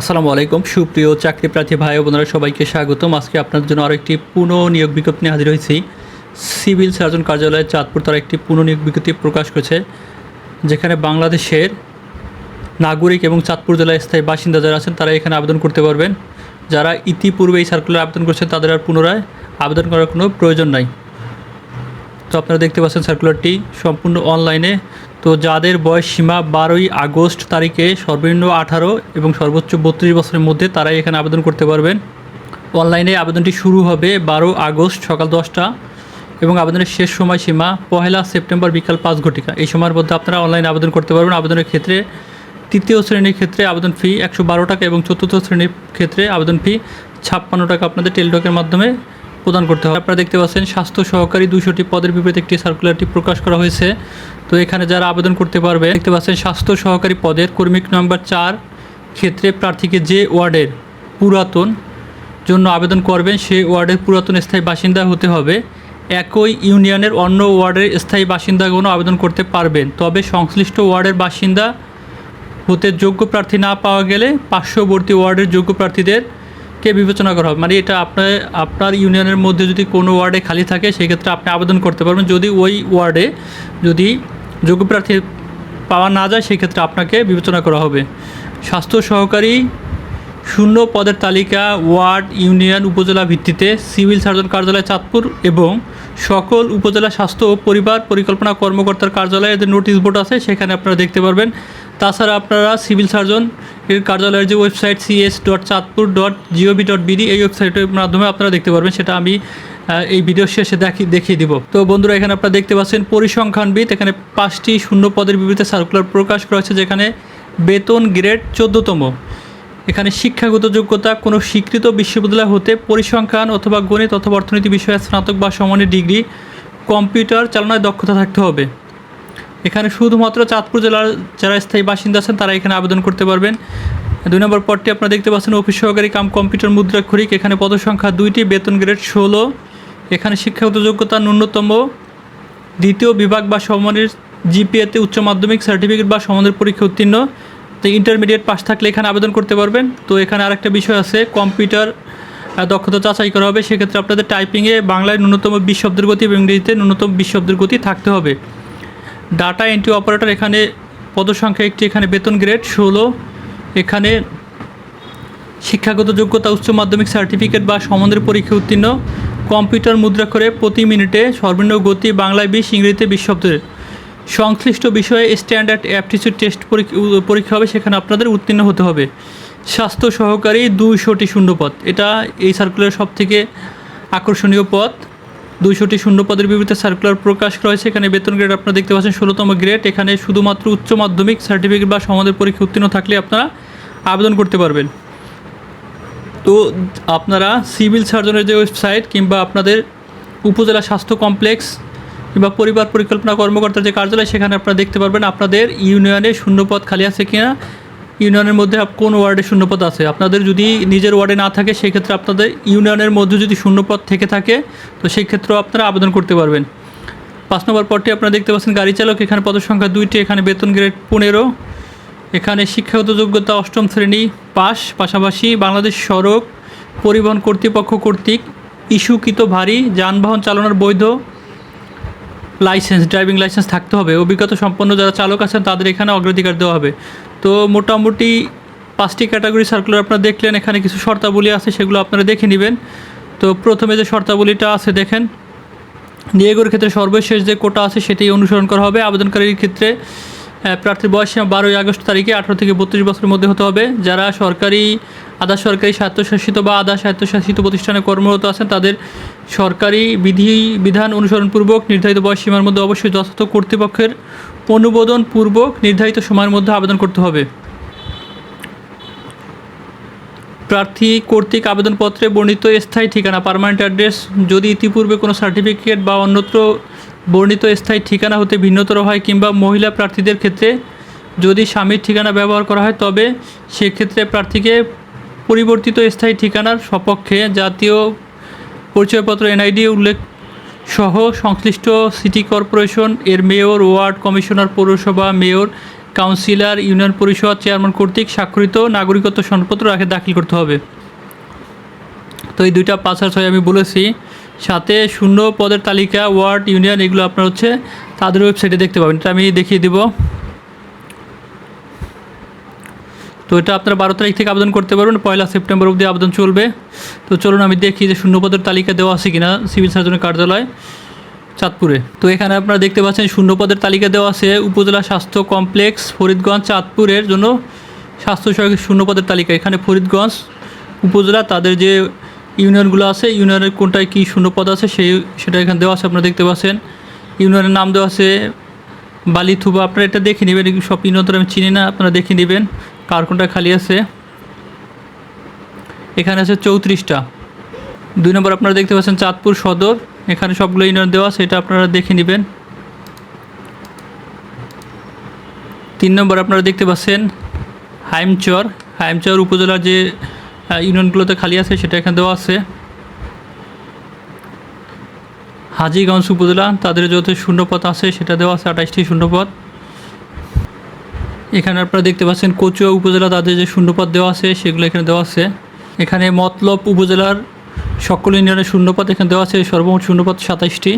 আসসালামু আলাইকুম। সুপ্রিয় চাকরি প্রার্থী ভাই বোনেরা, সবাইকে স্বাগতম। আজকে আপনাদের জন্য আরও একটি পুনঃ নিয়োগ বিজ্ঞপ্তি নিয়ে হাজির হয়েছি। সিভিল সার্জন কার্যালয়ে চাঁদপুর তারা একটি পুনঃ নিয়োগ বিজ্ঞপ্তি প্রকাশ করেছে, যেখানে বাংলাদেশের নাগরিক এবং চাঁদপুর জেলায় স্থায়ী বাসিন্দা যারা আছেন, তারা এখানে আবেদন করতে পারবেন। যারা ইতিপূর্বে এই সার্কুলার আবেদন করছেন, তাদের আর পুনরায় আবেদন করার কোনো প্রয়োজন নাই। তো আপনারা দেখতে পাচ্ছেন সার্কুলারটি সম্পূর্ণ অনলাইনে তো যাদের বয়স সীমা বারোই আগস্ট তারিখে সর্বনিম্ন আঠারো এবং সর্বোচ্চ বত্রিশ বছরের মধ্যে তারাই এখানে আবেদন করতে পারবেন। অনলাইনে আবেদনটি শুরু হবে বারো আগস্ট সকাল দশটা এবং আবেদনের শেষ সময়সীমা পহেলা সেপ্টেম্বর বিকাল পাঁচ ঘটিকা। এই সময়ের মধ্যে আপনারা অনলাইনে আবেদন করতে পারবেন। আবেদনের ক্ষেত্রে তৃতীয় শ্রেণির ক্ষেত্রে আবেদন ফি একশো বারো টাকা এবং চতুর্থ শ্রেণির ক্ষেত্রে আবেদন ফি ছাপ্পান্ন টাকা। আপনাদের টেলিটকের মাধ্যমে প্রদান করতে হবে। আপনারা দেখতে পাচ্ছেন, স্বাস্থ্য সহকারী দুশোটি পদের বিপরীতে একটি সার্কুলারটি প্রকাশ করা হয়েছে। তো এখানে যারা আবেদন করতে পারবে, দেখতে পাচ্ছেন, স্বাস্থ্য সহকারী পদের কর্মিক নম্বর চার ক্ষেত্রে প্রার্থীকে যে ওয়ার্ডের পুরাতন জন্য আবেদন করবেন, সেই ওয়ার্ডের পুরাতন স্থায়ী বাসিন্দা হতে হবে। একই ইউনিয়নের অন্য ওয়ার্ডের স্থায়ী বাসিন্দাগণও আবেদন করতে পারবেন। তবে সংশ্লিষ্ট ওয়ার্ডের বাসিন্দা হতে যোগ্য প্রার্থী না পাওয়া গেলে পার্শ্ববর্তী ওয়ার্ডের যোগ্য প্রার্থীদের কে বিবেচনা করা হবে? মানে এটা আপনার আপনার ইউনিয়নের মধ্যে যদি কোনো ওয়ার্ডে খালি থাকে, সেক্ষেত্রে আপনি আবেদন করতে পারবেন। যদি ওই ওয়ার্ডে যদি যোগ্য প্রার্থী পাওয়া না যায়, সেক্ষেত্রে আপনাকে বিবেচনা করা হবে। স্বাস্থ্য সহকারী শূন্য পদের তালিকা ওয়ার্ড, ইউনিয়ন উপজেলা ভিত্তিতে সিভিল সার্জন কার্যালয় চাঁদপুর এবং সকল উপজেলা স্বাস্থ্য ও পরিবার পরিকল্পনা কর্মকর্তার কার্যালয়ে যে নোটিশ বোর্ড আছে, সেখানে আপনারা দেখতে পারবেন। তাছাড়া আপনারা সিভিল সার্জন এর কার্যালয়ের যে website CS dot Chandpur dot GOV dot BD এই ওয়েবসাইটের মাধ্যমে আপনারা দেখতে পারবেন, সেটা আমি এই ভিডিও শেষে দেখি, দেখিয়ে দিব। তো বন্ধুরা, এখানে আপনারা দেখতে পাচ্ছেন পরিসংখ্যানবিদ, এখানে পাঁচটি শূন্য পদের বিবৃতি সার্কুলার প্রকাশ করা হয়েছে, যেখানে বেতন গ্রেড চোদ্দতম। এখানে শিক্ষাগত যোগ্যতা, কোনো স্বীকৃত বিশ্ববিদ্যালয় হতে পরিসংখ্যান অথবা গণিত অথবা অর্থনীতি বিষয়ে স্নাতক বা সমানের ডিগ্রি, কম্পিউটার চালনায় দক্ষতা থাকতে হবে। এখানে শুধুমাত্র চাঁদপুর জেলার যারা স্থায়ী বাসিন্দা আছেন, তারা এখানে আবেদন করতে পারবেন। দুই নম্বর পদটি আপনারা দেখতে পাচ্ছেন, অফিস সহকারী কাম কম্পিউটার মুদ্রাক্ষরিক এখানে পদসংখ্যা দুইটি, বেতন গ্রেড ষোলো। এখানে শিক্ষাগত যোগ্যতা ন্যূনতম। দ্বিতীয় বিভাগ বা সমানের জিপিএতে উচ্চ মাধ্যমিক, সার্টিফিকেট বা সমানের পরীক্ষা উত্তীর্ণ। তো ইন্টারমিডিয়েট পাস থাকলে এখানে আবেদন করতে পারবেন। তো এখানে আরেকটা বিষয় আছে, কম্পিউটার দক্ষতা যাচাই করা হবে। সেক্ষেত্রে আপনাদের টাইপিংয়ে বাংলায় ন্যূনতম বিশ শব্দের গতি এবং ইংরেজিতে ন্যূনতম বিশ শব্দের গতি থাকতে হবে। ডাটা এন্ট্রি অপারেটর এখানে পদসংখ্যা একটি, এখানে বেতন গ্রেড ষোলো, এখানে শিক্ষাগত যোগ্যতা, উচ্চ মাধ্যমিক সার্টিফিকেট বা সমানের পরীক্ষা উত্তীর্ণ কম্পিউটার মুদ্রা করে প্রতি মিনিটে সর্বনিম্ন গতি বাংলায় বিশ, ইংরেজিতে বিশ শব্দের সংশ্লিষ্ট বিষয়ে স্ট্যান্ডার্ড অ্যাপটিচিউড টেস্ট পরীক্ষা হবে, সেখানে আপনাদের উত্তীর্ণ হতে হবে। স্বাস্থ্য সহকারী দুইশোটি শূন্যপদ। এটা এই সার্কুলার সব থেকে আকর্ষণীয় পদ। দুইশোটি শূন্য পদের বিপরীতে সার্কুলার প্রকাশ করা হয়েছে এখানে বেতন গ্রেড আপনারা দেখতে পাচ্ছেন, ষোলোতম গ্রেড এখানে শুধুমাত্র উচ্চ মাধ্যমিক সার্টিফিকেট বা সমাদের পরীক্ষা উত্তীর্ণ থাকলে আপনারা আবেদন করতে পারবেন। তো আপনারা সিভিল সার্জনের যে ওয়েবসাইট কিংবা আপনাদের উপজেলা স্বাস্থ্য কমপ্লেক্স কিংবা পরিবার পরিকল্পনা কর্মকর্তার যে কার্যালয়, সেখানে আপনারা দেখতে পারবেন আপনাদের ইউনিয়নে শূন্যপদ খালি আছে কিনা। ইউনিয়নের মধ্যে কোন ওয়ার্ডে শূন্যপদ আছে? আপনাদের যদি নিজের ওয়ার্ডে না থাকে, সেক্ষেত্রে আপনাদের ইউনিয়নের মধ্যে যদি শূন্যপদ থেকে থাকে, তো সেক্ষেত্রেও আপনারা আবেদন করতে পারবেন। পাঁচ নম্বর পদটি আপনারা দেখতে পাচ্ছেন, গাড়ি চালক, এখানে পদসংখ্যা দুইটি, এখানে বেতন গ্রেড পনেরো। এখানে শিক্ষাগত যোগ্যতা অষ্টম শ্রেণি পাস পাশাপাশি বাংলাদেশ সড়ক পরিবহন কর্তৃপক্ষ কর্তৃক ইস্যুকৃত ভারী যানবাহন চালানোর বৈধ লাইসেন্স, ড্রাইভিং লাইসেন্স থাকতে হবে। অভিজ্ঞতা সম্পন্ন যারা চালক আছেন, তাদের এখানে অগ্রাধিকার দেওয়া হবে। তো মোটামুটি পাঁচটি ক্যাটাগরি সার্কুলার আপনারা দেখলেন, এখানে কিছু শর্তাবলী আছে, সেগুলো আপনারা দেখে নেবেন। তো প্রথমে যে শর্তাবলীটা আছে, দেখেন। নিয়োগের ক্ষেত্রে সর্বশেষ যে কোটা আছে, সেটাই অনুসরণ করা হবে। আবেদনকারীর ক্ষেত্রে প্রার্থীর বয়স বারোই আগস্ট তারিখে আঠারো থেকে বত্রিশ বছরের মধ্যে হতে হবে। যারা সরকারি, আধা সরকারি স্বায়ত্তশাসিত বা আধা স্বায়ত্তশাসিত প্রতিষ্ঠানে কর্মরত আছেন, তাদের সরকারি বিধি, বিধান অনুসরণপূর্বক নির্ধারিত বয়স সীমার মধ্যে অবশ্যই যথাযথ কর্তৃপক্ষের অনুমোদন পূর্বক নির্ধারিত সময়ের মধ্যে আবেদন করতে হবে। প্রার্থী কর্তৃক আবেদনপত্রে বর্ণিত স্থায়ী ঠিকানা পার্মানেন্ট অ্যাড্রেস যদি ইতিপূর্বে কোনো সার্টিফিকেট বা অন্যত্র বর্ণিত স্থায়ী ঠিকানা হতে ভিন্নতর হয় কিংবা মহিলা প্রার্থীদের ক্ষেত্রে যদি স্বামীর ঠিকানা ব্যবহার করা হয়, তবে সেক্ষেত্রে প্রার্থীকে পরিবর্তিত স্থায়ী ঠিকানার সপক্ষে জাতীয় পরিচয়পত্র, এনআইডি উল্লেখ সহ সংশ্লিষ্ট সিটি কর্পোরেশন এর মেয়র, ওয়ার্ড কমিশনার, পৌরসভা mayor, councillor, union parishad chairman কর্তৃক স্বাক্ষরিত নাগরিকত্ব সনদপত্র রাখে দাখিল করতে হবে। তো এই দুইটা পাঁচ আর ছয় আমি বলেছি। সাথে শূন্য পদের তালিকা, ওয়ার্ড, ইউনিয়ন, এগুলো আপনার হচ্ছে তাদের ওয়েবসাইটে দেখতে পাবেন। এটা আমি দেখিয়ে দিব। তো এটা আপনারা বারো তারিখ থেকে আবেদন করতে পারবেন, পয়লা সেপ্টেম্বর অবধি আবেদন চলবে। তো চলুন আমি দেখি যে শূন্যপদের তালিকা দেওয়া আছে কিনা সিভিল সার্জনের কার্যালয় চাঁদপুরে। তো এখানে আপনারা দেখতে পাচ্ছেন শূন্যপদের তালিকা দেওয়া আছে, উপজেলা স্বাস্থ্য কমপ্লেক্স ফরিদগঞ্জ চাঁদপুরের জন্য স্বাস্থ্য সহায়ক শূন্যপদের তালিকা। এখানে ফরিদগঞ্জ উপজেলা, তাদের যে ইউনিয়নগুলো আছে, ইউনিয়নের কোনটায় কী শূন্যপদ আছে সেই, সেটা এখানে দেওয়া আছে, আপনারা দেখতে পাচ্ছেন। ইউনিয়নের নাম দেওয়া আছে বালিথুবা, আপনারা এটা দেখে নেবেন, সব ইউনিয়ন আমি চিনি না, আপনারা দেখে নেবেন। কার কোনটা খালি আছে। এখানে আছে চৌত্রিশটা। দুই নম্বর আপনারা দেখতে পাচ্ছেন চাঁদপুর সদর। এখানে সবগুলো ইউনিয়ন দেওয়া এটা আপনারা দেখে নেবেন। তিন নম্বর আপনারা দেখতে পাচ্ছেন হাইমচর। হাইমচর উপজেলার যে ইউনিয়নগুলোতে খালি আছে, সেটা এখানে দেওয়া আছে। হাজিগঞ্জ উপজেলা, তাদের যত শূন্যপদ আছে, সেটা দেওয়া আছে, আঠাশটি শূন্যপদ এখানে আপনারা দেখতে পাচ্ছেন কচুয়া উপজেলা তাদের যে শূন্যপদ দেওয়া আছে, সেগুলো এখানে দেওয়া আছে। এখানে মতলব উপজেলার সকল ইউনিয়নের শূন্যপদ এখানে দেওয়া আছে, সর্বমোট শূন্যপদ সাতাইশটি।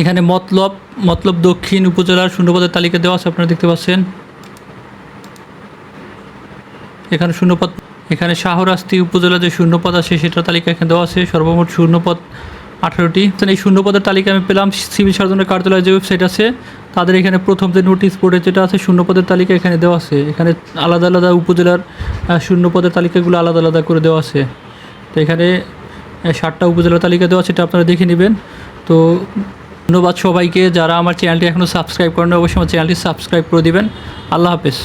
এখানে মতলব মতলব দক্ষিণ উপজেলার শূন্যপদের তালিকা দেওয়া আছে, আপনারা দেখতে পাচ্ছেন। এখানে শূন্যপদ এখানে শাহরাস্তি উপজেলা যে শূন্যপদ আছে, সেটার তালিকা এখানে দেওয়া আছে, সর্বমোট শূন্যপদ আঠারোটি। এই শূন্যপদের তালিকা আমি পেলাম। সিভিল সার্জনের কার্যালয়ের যে ওয়েবসাইট আছে, তাদের এখানে প্রথম যে নোটিশ বোর্ডে যেটা আছে শূন্যপদের তালিকা এখানে দেওয়া আছে। এখানে আলাদা আলাদা উপজেলার শূন্যপদের তালিকাগুলো আলাদা আলাদা করে দেওয়া আছে। তো এখানে ষাটটা উপজেলার তালিকা দেওয়া আছে, এটা আপনারা দেখে নেবেন। তো ধন্যবাদ সবাইকে। যারা আমার চ্যানেলটি এখনও সাবস্ক্রাইব করেন অবশ্যই আমার চ্যানেলটি সাবস্ক্রাইব করে দিবেন। আল্লাহ হাফেজ।